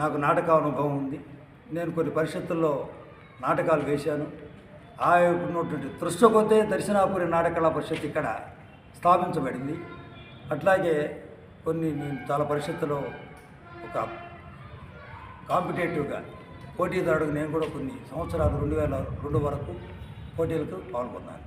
నాకు నాటక అనుభవం ఉంది. నేను కొన్ని పరిషత్తుల్లో నాటకాలు వేశాను. ఆ ఉన్నటువంటి తృష్టకొతే దర్శనాపురి నాటకళా పరిషత్ ఇక్కడ స్థాపించబడింది. అట్లాగే కొన్ని నేను చాలా పరిషత్తులో ఒక కాంపిటేటివ్గా పోటీదారుడు నేను కూడా కొన్ని సంవత్సరాలు రెండు వేల రెండు వరకు పోటీలకు పాల్గొన్నాను.